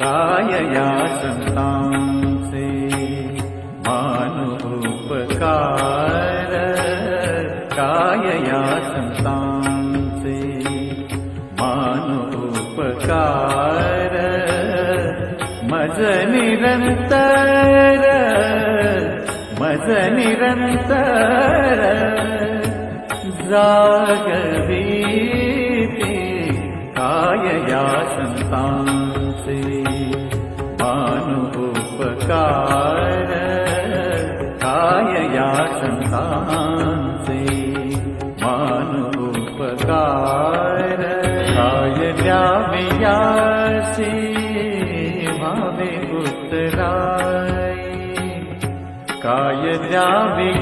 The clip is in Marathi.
काय या संतांचे मानुपकार काय या संतांचे मानुपकार मज निरंतर मज निरंतर जागवी काय संतांसे मानुपकार काय संतांसे मानुपकार काय द्यावे यासी भावे उतराई काय द्यावे